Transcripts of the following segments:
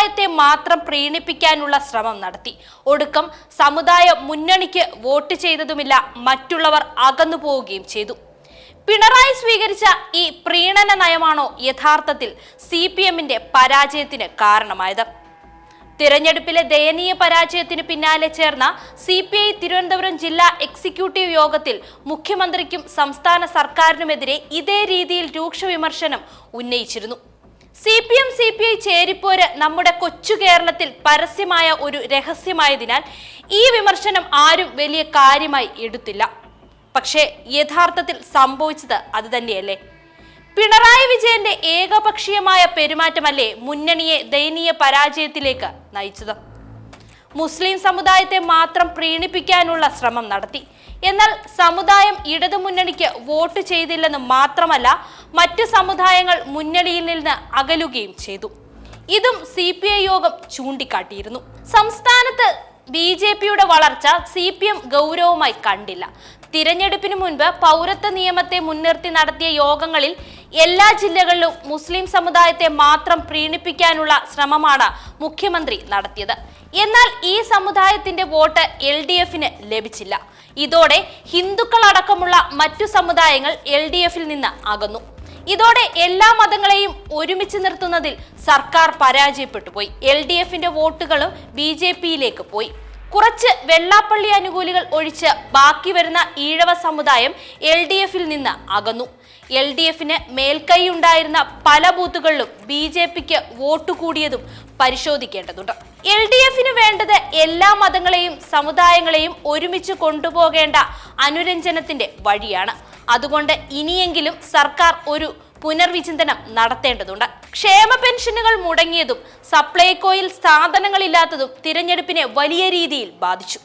സമുദായത്തെ മാത്രം പ്രീണിപ്പിക്കാനുള്ള ശ്രമം നടത്തി. ഒടുക്കം സമുദായ മുന്നണിക്ക് വോട്ട് ചെയ്തതുമില്ല മറ്റുള്ളവർ അകന്നു പോവുകയും ചെയ്തു. പിണറായി സ്വീകരിച്ച ഈ പ്രീണന നയമാണോ യഥാർത്ഥത്തിൽ സി പി എമ്മിന്റെ പരാജയത്തിന് കാരണമായത്? തിരഞ്ഞെടുപ്പിലെ ദയനീയ പരാജയത്തിന് പിന്നാലെ ചേർന്ന സി പി ഐ തിരുവനന്തപുരം ജില്ലാ എക്സിക്യൂട്ടീവ് യോഗത്തിൽ മുഖ്യമന്ത്രിക്കും സംസ്ഥാന സർക്കാരിനുമെതിരെ ഇതേ രീതിയിൽ രൂക്ഷ വിമർശനം ഉന്നയിച്ചിരുന്നു. C P M C P I ചേരിപ്പോര് നമ്മുടെ കൊച്ചു കേരളത്തിൽ പരസ്യമായ ഒരു രഹസ്യമായതിനാൽ ഈ വിമർശനം ആരും വലിയ കാര്യമായി എടുത്തില്ല. പക്ഷേ യഥാർത്ഥത്തിൽ സംഭവിച്ചത് അത് തന്നെയല്ലേ? പിണറായി വിജയന്റെ ഏകപക്ഷീയമായ പെരുമാറ്റമല്ലേ മുന്നണിയെ ദയനീയ പരാജയത്തിലേക്ക് നയിച്ചത്? മുസ്ലിം സമുദായത്തെ മാത്രം പ്രീണിപ്പിക്കാനുള്ള ശ്രമം നടത്തി. എന്നാൽ സമുദായം ഇടതുമുന്നണിക്ക് വോട്ട് ചെയ്തില്ലെന്ന് മാത്രമല്ല മറ്റ് സമുദായങ്ങൾ മുന്നണിയിൽ നിന്ന് അകലുകയും ചെയ്തു. ഇതും സി പി ഐ യോഗം ചൂണ്ടിക്കാട്ടിയിരുന്നു. സംസ്ഥാനത്ത് ബി ജെ പിയുടെ വളർച്ച സി പി എം ഗൗരവമായി കണ്ടില്ല. തിരഞ്ഞെടുപ്പിന് മുൻപ് പൗരത്വ നിയമത്തെ മുൻനിർത്തി നടത്തിയ യോഗങ്ങളിൽ എല്ലാ ജില്ലകളിലും മുസ്ലിം സമുദായത്തെ മാത്രം പ്രീണിപ്പിക്കാനുള്ള ശ്രമമാണ് മുഖ്യമന്ത്രി നടത്തിയത്. എന്നാൽ ഈ സമുദായത്തിന്റെ വോട്ട് എൽ ഡി എഫിന് ലഭിച്ചില്ല. ഇതോടെ ഹിന്ദുക്കൾ അടക്കമുള്ള മറ്റു സമുദായങ്ങൾ എൽ ഡി എഫിൽ നിന്ന് അകന്നു. ഇതോടെ എല്ലാ മതങ്ങളെയും ഒരുമിച്ച് നിർത്തുന്നതിൽ സർക്കാർ പരാജയപ്പെട്ടു പോയി. എൽ ഡി എഫിന്റെ വോട്ടുകളും ബി ജെ പിയിലേക്ക് പോയി. കുറച്ച് വെള്ളാപ്പള്ളി അനുകൂലികൾ ഒഴിച്ച് ബാക്കി വരുന്ന ഈഴവ സമുദായം എൽ ഡി എഫിൽ നിന്ന് അകന്നു. എൽ ഡി എഫിന് മേൽക്കൈ ഉണ്ടായിരുന്ന പല ബൂത്തുകളിലും ബി ജെ പിക്ക് വോട്ട് കൂടിയതും പരിശോധിക്കേണ്ടതുണ്ട്. എൽ ഡി എഫിന് വേണ്ടത് എല്ലാ മതങ്ങളെയും സമുദായങ്ങളെയും ഒരുമിച്ച് കൊണ്ടുപോകേണ്ട അനുരഞ്ജനത്തിന്റെ വഴിയാണ്. അതുകൊണ്ട് ഇനിയെങ്കിലും സർക്കാർ ഒരു പുനർവിചിന്തനം നടത്തേണ്ടതുണ്ട്. ക്ഷേമ പെൻഷനുകൾ മുടങ്ങിയതും സപ്ലൈകോയിൽ സാധനങ്ങളില്ലാത്തതും തിരഞ്ഞെടുപ്പിനെ വലിയ രീതിയിൽ ബാധിച്ചു.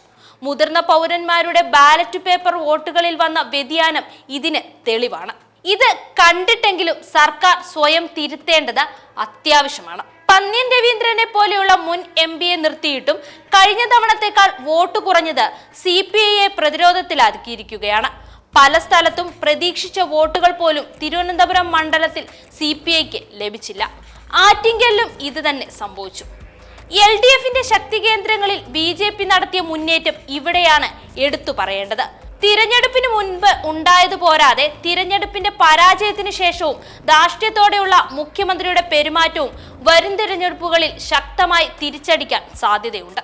മുതിർന്ന പൗരന്മാരുടെ ബാലറ്റ് പേപ്പർ വോട്ടുകളിൽ വന്ന വ്യതിയാനം ഇതിന് തെളിവാണ്. ഇത് കണ്ടിട്ടെങ്കിലും സർക്കാർ സ്വയം തിരുത്തേണ്ടത് അത്യാവശ്യമാണ്. പന്ന്യൻ രവീന്ദ്രനെ പോലെയുള്ള മുൻ എം പിയെ നിർത്തിയിട്ടും കഴിഞ്ഞ തവണത്തേക്കാൾ വോട്ട് കുറഞ്ഞത് സി പി ഐയെ പ്രതിരോധത്തിലാക്കിയിരിക്കുകയാണ്. പല സ്ഥലത്തും പ്രതീക്ഷിച്ച വോട്ടുകൾ പോലും തിരുവനന്തപുരം മണ്ഡലത്തിൽ സി പി ഐക്ക് ലഭിച്ചില്ല. ആറ്റിങ്കലിലും ഇത് തന്നെ സംഭവിച്ചു. എൽ ഡി എഫിന്റെ ശക്തി കേന്ദ്രങ്ങളിൽ ബി ജെ പി നടത്തിയ മുന്നേറ്റം ഇവിടെയാണ് എടുത്തു പറയേണ്ടത്. തിരഞ്ഞെടുപ്പിന് മുൻപ് ഉണ്ടായത് പോരാതെ തിരഞ്ഞെടുപ്പിന്റെ പരാജയത്തിന് ശേഷവും ധാർഷ്ട്യത്തോടെയുള്ള മുഖ്യമന്ത്രിയുടെ പെരുമാറ്റവും വരും തിരഞ്ഞെടുപ്പുകളിൽ ശക്തമായി തിരിച്ചടിക്കാൻ സാധ്യതയുണ്ട്.